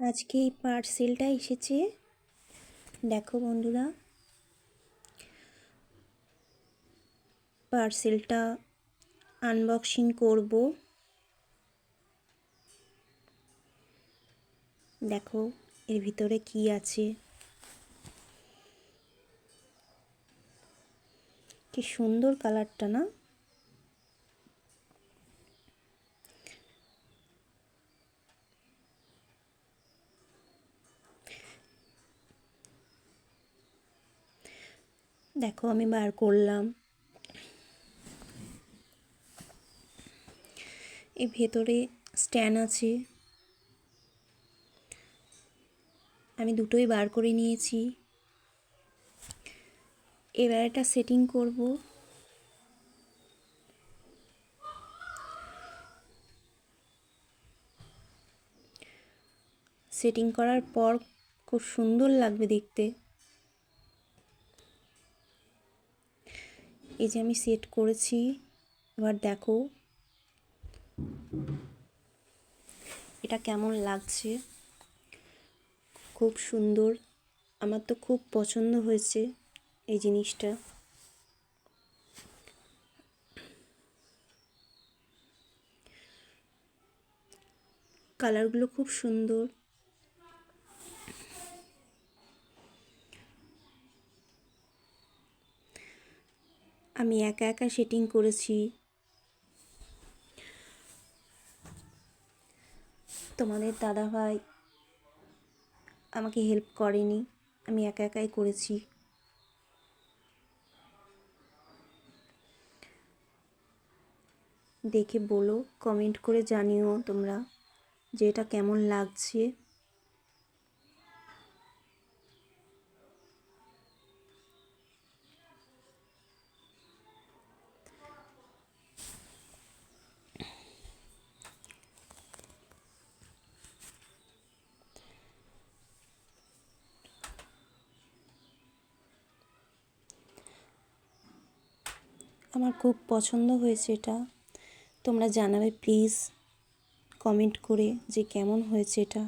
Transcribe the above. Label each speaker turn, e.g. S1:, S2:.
S1: আজকে এই পার্সেলটা এসেছে। দেখো বন্ধুরা পার্সেলটা আনবক্সিং করব। দেখো এর ভিতরে কি আছে। কি সুন্দর কালারটা না? দেখো আমি বার করলাম। এর ভেতরে স্ট্যান্ড আছে। আমি দুটোই বার করে নিয়েছি। এবার এটা সেটিং করব। সেটিং করার পর খুব সুন্দর লাগবে দেখতে। এই যে আমি সেট করেছি, এবার দেখো। এটা কেমন লাগছে? খুব সুন্দর। আমার তো খুব পছন্দ হয়েছে এই জিনিসটা। কালারগুলো খুব সুন্দর। আমি একা একা সেটিং করেছি। তোমাদের দাদাভাই আমাকে হেল্প করেনি, আমি একা একাই করেছি। দেখে বলো কমেন্ট করে জানিও তোমরা যে এটা কেমন লাগছে। আমার খুব পছন্দ হয়েছে এটা। তোমরা জানাবে প্লিজ কমেন্ট করে যে কেমন হয়েছে এটা।